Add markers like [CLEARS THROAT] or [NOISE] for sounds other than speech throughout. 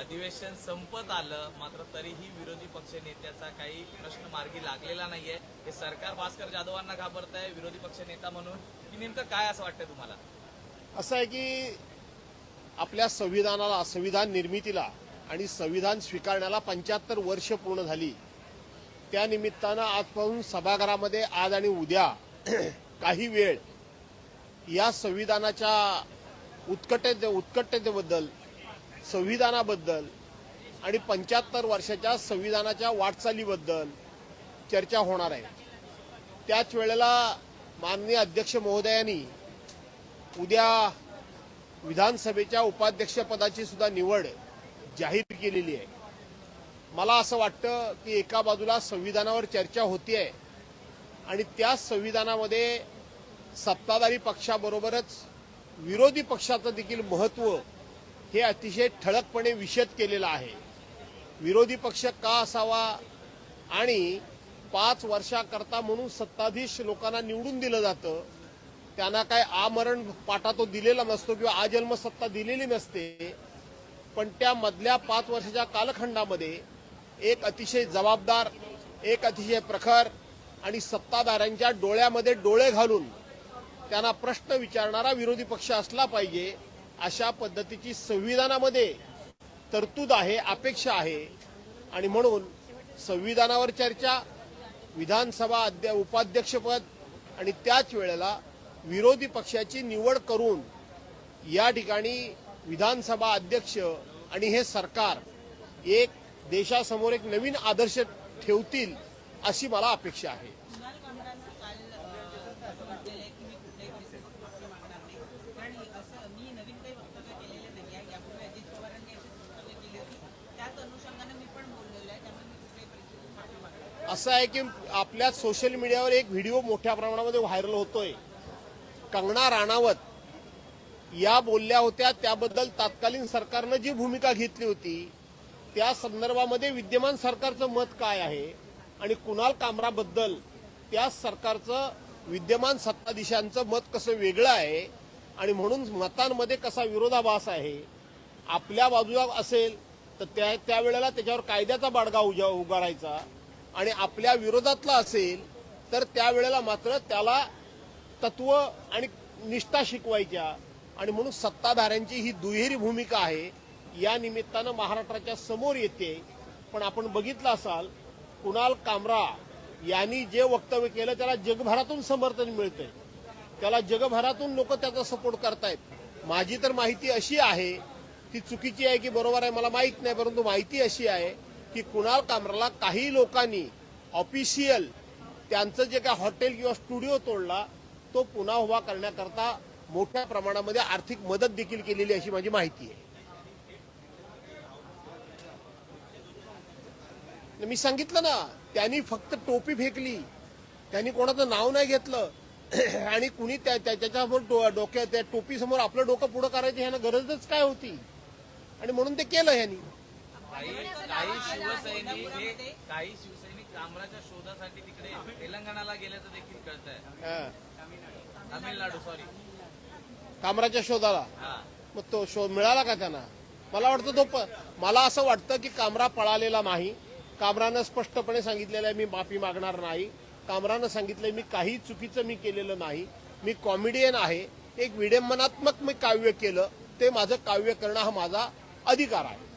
अधिवेशन संपत आलं मात्र तरीही विरोधी पक्ष नेत्याचा काही प्रश्न मार्गी लागलेला नाहीये. हे सरकार भास्कर जाधवांना घाबरत आहे विरोधी पक्ष नेता म्हणून. की नेमकं काय असं वाटतंय तुम्हाला? असं आहे की आपल्या संविधानाला संविधान निर्मितीला आणि संविधान स्वीकारण्याला पंच्याहत्तर वर्ष पूर्ण झाली. त्या निमित्तानं आजपासून सभागृहामध्ये आज आणि उद्या [CLEARS THROAT] काही वेळ या संविधानाच्या उत्कटते उत्कटतेबद्दल संविधानाबद्दल आणि पंच्याहत्तर वर्षाच्या संविधानाच्या वाटचालीबद्दल चर्चा होणार आहे. त्याच वेळेला माननीय अध्यक्ष महोदयांनी उद्या विधानसभेच्या उपाध्यक्षपदाची सुद्धा निवड जाहीर केलेली आहे. मला असं वाटतं की एका बाजूला संविधानावर चर्चा होती आहे आणि त्या संविधानामध्ये सत्ताधारी पक्षाबरोबरच विरोधी पक्षाचं देखील महत्त्व हे अतिशय ठळकपणे विषद केलेलं आहे. विरोधी पक्ष का असावा आणि पाच वर्षाकरता म्हणून सत्ताधीश लोकांना निवडून दिलं जातं त्यांना काय आमरण पाटा तो दिलेला नसतो किंवा आजन्म सत्ता दिलेली नसते पण त्या मधल्या पाच वर्षाच्या कालखंडामध्ये एक अतिशय जबाबदार एक अतिशय प्रखर आणि सत्ताधाऱ्यांच्या डोळ्यामध्ये डोळे घालून त्यांना प्रश्न विचारणारा विरोधी पक्ष असला पाहिजे अशा पद्धतीची संविधानामध्ये तरतूद आहे अपेक्षा आहे. आणि म्हणून संविधानावर चर्चा विधानसभा अध्या उपाध्यक्षपद आणि त्याच वेळेला विरोधी पक्षाची निवड करून या ठिकाणी विधानसभा अध्यक्ष आणि हे सरकार एक देशासमोर एक नवीन आदर्श ठेवतील अशी मला अपेक्षा आहे कुणाल कामरांचं काल अ, असं म्हटलेलं आहे की मी कुठल्याही परिस्थितीत माफी मागणार नाही कारण असं मी नवीन काही वक्तव्य केलेलं नाही आहे यापूर्वी अजित पवारांनी अशी वक्तव्य केली होती त्याच अनुषंगाने मी पण बोललेलो आहे त्यामुळे मी कुठल्याही परिस्थितीत माफी मागणार नाही. असं आहे की आपल्या सोशल मीडियावर एक व्हिडिओ मोठ्या प्रमाणामध्ये व्हायरल होतोय. कंगना राणावत या बोलल्या होत्या त्याबद्दल तत्कालीन सरकारनं जी भूमिका घेतली होती त्या संदर्भामध्ये विद्यमान सरकारचं मत काय आहे आणि कुणाल कामराबद्दल त्या सरकारचं विद्यमान सत्ताधीशांचं मत कसं वेगळं आहे आणि म्हणून मतांमध्ये कसा विरोधाभास आहे आपल्या बाजूला असेल तर त्या त्यावेळेला त्याच्यावर कायद्याचा बाडगा उजा उगारायचा. आणि आपल्या विरोधातला असेल तर त्यावेळेला मात्र त्याला तत्व आणि निष्ठा शिकवायच्या. आणि म्हणून सत्ताधाऱ्यांची ही दुहेरी भूमिका आहे. या निमित्तानं महाराष्ट्राच्या समोर येते. पण आपण बघितलं असाल कुणाल कामरा यांनी जे वक्तव्य केलं त्याला जगभरातून समर्थन मिळतंय. त्याला जगभरातून लोक त्याचा सपोर्ट करतायत. माझी तर माहिती अशी आहे ती चुकीची आहे की बरोबर आहे मला माहीत नाही परंतु माहिती अशी आहे की कुणाल कामराला काही लोकांनी ऑफिशियल त्यांचं जे काय हॉटेल किंवा स्टुडिओ तोडला तो पुन्हा उभा करण्याकरता मोठ्या प्रमाणामध्ये आर्थिक मदत देखील केलेली अशी माझी माहिती आहे. मी सांगितलं ना त्यांनी फक्त टोपी फेकली त्यांनी कोणाचं नाव नाही घेतलं [CLEARS THROAT] आणि कुणी त्या त्याच्यासमोर डोक्या त्या टोपीसमोर आपलं डोकं पुढं करायचं ह्यानं गरजच काय होती? आणि म्हणून ते केलं ह्यांनी. काही शिवसैनिक हे काही शिवसैनिक कामराच्या शोधासाठी तिकडे तेलंगणाला गेल्याचं देखील कळत आहे हा. तामिळनाडू सॉरी कामराच्या शोधाला? हा. मग तो शोध मिळाला का त्यांना? मला वाटतं तो प- मला असं वाटतं की कामरा पळालेला नाही. कामरानं स्पष्टपणे सांगितलेलं आहे मी माफी मागणार नाही. कामरानं सांगितलंय मी काही चुकीचं मी केलेलं नाही. मी कॉमेडियन आहे. एक विडंबनात्मक मी काव्य केलं. ते माझं काव्य करणं हा माझा अधिकार आहे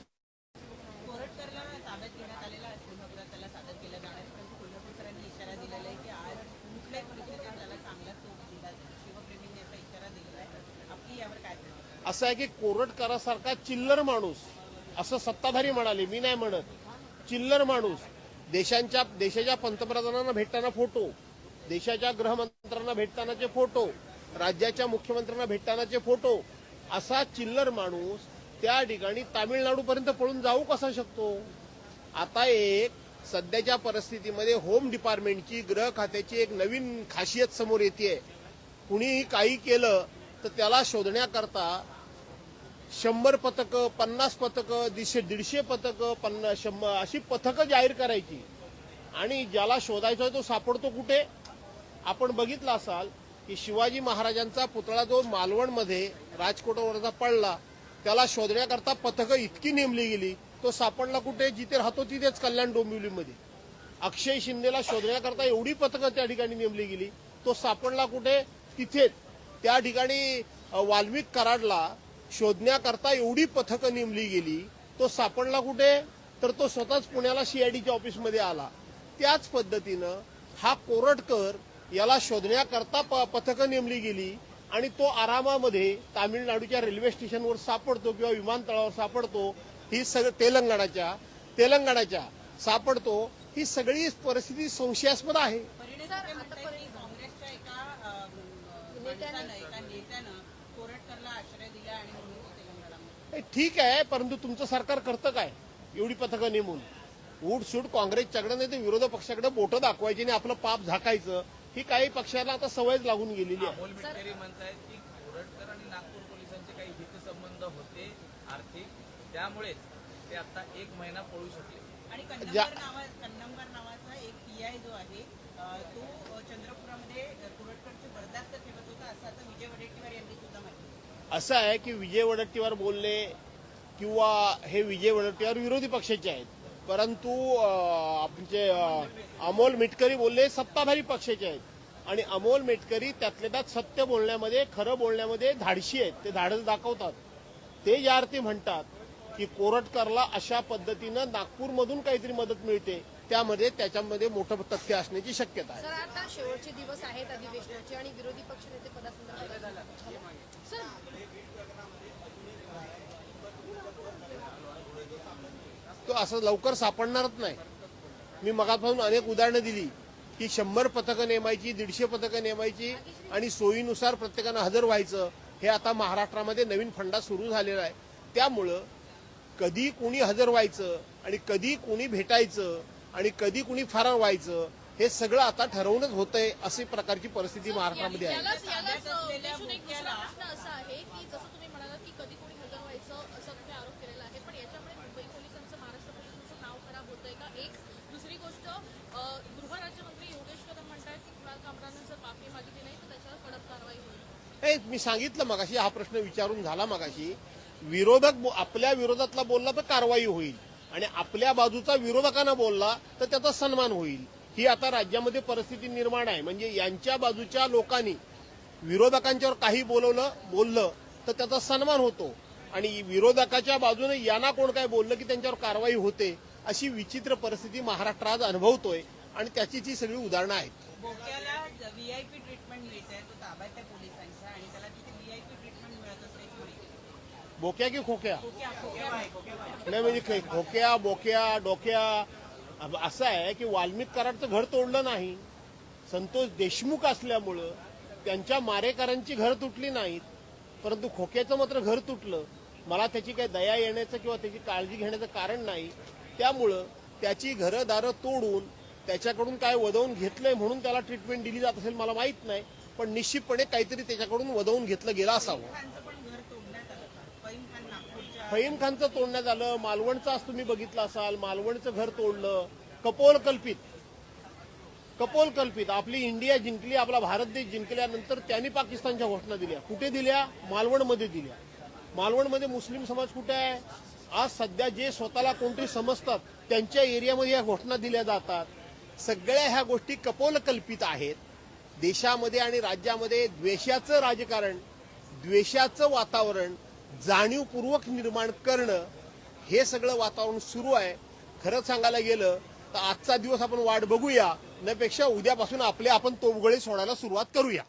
कोरटकरला ताब्यात घेण्यात आलेला सिंहपुरात त्याला सादर केलं जाणार आहे. परंतु कोल्हापूरकरांनी इशारा दिलेला आहे की आज कुठल्याही परिस्थितीत त्याला चांगला चोप दिला जाईल. शिवप्रेमींनी असा इशारा दिलेला आहे आपली यावर काय प्रतिक्रिया? असं आहे की कोरटकरासारखा चिल्लर माणूस असं सत्ताधारी म्हणाले मी नाही म्हणत. चिल्लर माणूस देशांच्या देशाच्या पंतप्रधानांना भेटताना फोटो देशाच्या गृहमंत्र्यांना भेटतानाचे फोटो राज्याच्या मुख्यमंत्र्यांना भेटतानाचे फोटो असा चिल्लर माणूस त्या ठिकाणी तामिळनाडूपर्यंत पळून जाऊ कसा शकतो? आता एक सध्याच्या परिस्थितीमध्ये होम डिपार्टमेंटची गृह खात्याची एक नवीन खासियत समोर येते कुणीही काही केलं तर त्याला शोधण्याकरता शंभर पथकं पन्नास पथकं दीडशे दीडशे पथकं पन्नास शंभर अशी पथकं जाहीर करायची. आणि ज्याला शोधायचा तो सापडतो कुठे? आपण बघितलं असाल की शिवाजी महाराजांचा पुतळा जो मालवणमध्ये राजकोटवरचा पडला त्याला शोधण्याकरता पथकं इतकी नेमली गेली. तो सापडला कुठे? जिथे राहतो तिथेच कल्याण डोंबिवलीमध्ये. अक्षय शिंदेला शोधण्याकरता एवढी पथकं त्या ठिकाणी नेमली गेली. तो सापडला कुठे? तिथेच. त्या ठिकाणी वाल्मिक कराडला शोधण्याकरता एवढी पथकं नेमली गेली तो सापडला कुठे? तर तो स्वतःच पुण्याला सीआयडीच्या ऑफिसमध्ये आला. त्याच पद्धतीनं हा कोरटकर याला शोधण्याकरता प- पथकं नेमली गेली आणि तो आरामामध्ये तामिळनाडूच्या रेल्वे स्टेशनवर सापडतो किंवा विमानतळावर सापडतो. ही सगळं तेलंगणाच्या तेलंगणाच्या सापडतो. ही सगळी परिस्थिती संशयास्पद आहे. कोरटकरला आश्रय दिला आणि म्हणून हे ठीक आहे परंतु तुमचं सरकार करतं काय? एवढी पथकं नेमून. उठ सूट काँग्रेसच्याकडे नाही तर विरोधी पक्षाकडे बोटं दाखवायची आणि आपलं पाप झाकायचं. ही काही पक्षाला आता सवयच लागून गेलेली आहे. अमोल मिटकरी म्हणतायत की कोरटकर आणि नागपूर पोलिसांचे काही हितसंबंध होते आर्थिक त्यामुळेच ते आता एक महिना पळू शकले. आणि कन्नंबर नावाचा एक पीआय जो आहे तो चंद्रपुरामध्ये कुरटकडचे बर्दास्त ठेवत होता असं आता विजय वडेट्टीवार यांनी सुद्धा माहिती असं आहे की विजय वडेट्टीवार बोलले किंवा हे विजय वडेट्टीवार विरोधी पक्षाचे आहेत. परंतु आमचे अमोल मिटकरी बोलले सत्ताधारी पक्षाचे आहेत. आणि अमोल मिटकरी त्यातले त्यात सत्य बोलण्यामध्ये खरं बोलण्यामध्ये धाडशी आहेत. ते धाडस दाखवतात. ते ज्या अर्थी म्हणतात की कोरटकरला अशा पद्धतीनं नागपूरमधून काहीतरी मदत मिळते. त्यामध्ये त्याच्यामध्ये मोठं तथ्य असण्याची शक्यता आहे. सर आता शेवटचे दिवस आहेत अधिवेशनाचे आणि विरोधी पक्षनेते पदासंदर्भात सर तो असं लवकर सापडणारच नाही. मी मगापासून अनेक उदाहरणं दिली की शंभर पथकं नेमायची दीडशे पथकं नेमायची आणि सोयीनुसार प्रत्येकानं हजर व्हायचं हे आता महाराष्ट्रामध्ये नवीन फंडा सुरू झालेला आहे. त्यामुळं कधी कुणी हजर व्हायचं आणि कधी कुणी भेटायचं आणि कधी कुणी फरार व्हायचं हे सगळं आता ठरवूनच होतंय अशी प्रकारची परिस्थिती महाराष्ट्रामध्ये आहे. यालाच यालाच ताब्यात असलेल्या उद्देशून एक दुसरा मुख्याला- प्रश्न असा आहे की जसं तुम्ही म्हणालात की कधी कोणी हजर व्हायचं असं तुम्ही आरोप केलेला आहे पण याच्यामुळे मुंबई पोलिसांचं महाराष्ट्र पोलिसांचं नाव खराब होतंय का? एक दुसरी गोष्ट अं, गृहराज्यमंत्री योगेश कदम म्हणतात की कुणाल कामरानं जर माफी मागितली नाही तर त्याच्यावर कडक कारवाई होईल. मी सांगितलं मगाशी हा प्रश्न विचारून झाला मगाशी. विरोधक आपल्या विरोधातला बोलला तर कारवाई होईल. आणि आपल्या बाजूचा विरोधकानं बोलला तर त्याचा सन्मान होईल. ही आता राज्यामध्ये परिस्थिती निर्माण आहे. म्हणजे यांच्या बाजूच्या लोकांनी विरोधकांच्यावर काही बोलवलं बोललं तर त्याचा सन्मान होतो. आणि विरोधकाच्या बाजूने यांना कोण काय बोललं की त्यांच्यावर कारवाई होते अशी विचित्र परिस्थिती महाराष्ट्र आज अनुभवतोय. आणि त्याची ती सगळी उदाहरणं आहेत. बोक्या की खोक्या? नाही म्हणजे खोक्या बोक्या डोक्या. असं आहे की वाल्मिक कराडचं घर तोडलं नाही. संतोष देशमुख असल्यामुळं त्यांच्या मारेकरांची घर तुटली नाहीत. परंतु खोक्याचं मात्र घर तुटलं. मला त्याची काही दया येण्याचं किंवा त्याची काळजी घेण्याचं कारण नाही. त्यामुळं त्याची घरं दारं तोडून त्याच्याकडून काय वदवून घेतलंय म्हणून त्याला ट्रीटमेंट दिली जात असेल मला माहीत नाही. पण निश्चितपणे काहीतरी त्याच्याकडून वदवून घेतलं गेलं असावं खानचं पण घर तोडण्यात आलं का? फहीम खान नागपूरच्या फहीम खानचं तोडण्यात आलं मालवणचं आज तुम्ही बघितलं असाल मालवणचं घर तोडलं कपोल कल्पित. कपोल कल्पित. आपली इंडिया जिंकली आपला भारत देश जिंकल्यानंतर त्यांनी पाकिस्तानच्या घोषणा दिल्या. कुठे दिल्या? मालवणमध्ये दिल्या. मालवणमध्ये मुस्लिम समाज कुठे आहे? आज सध्या जे स्वतःला कोणतरी समजतात त्यांच्या एरियामध्ये या घोषणा दिल्या जातात. सगळ्या ह्या गोष्टी कपोल कल्पित आहेत. देशामध्ये आणि राज्यामध्ये द्वेषाचं राजकारण द्वेषाचं वातावरण जाणीवपूर्वक निर्माण करणं हे सगळं वातावरण सुरू आहे. खरं सांगायला गेलं तर आजचा दिवस आपण वाट बघूया. नपेक्षा उद्यापासून आपले आपण तोबगळे सोडायला सुरुवात करूया.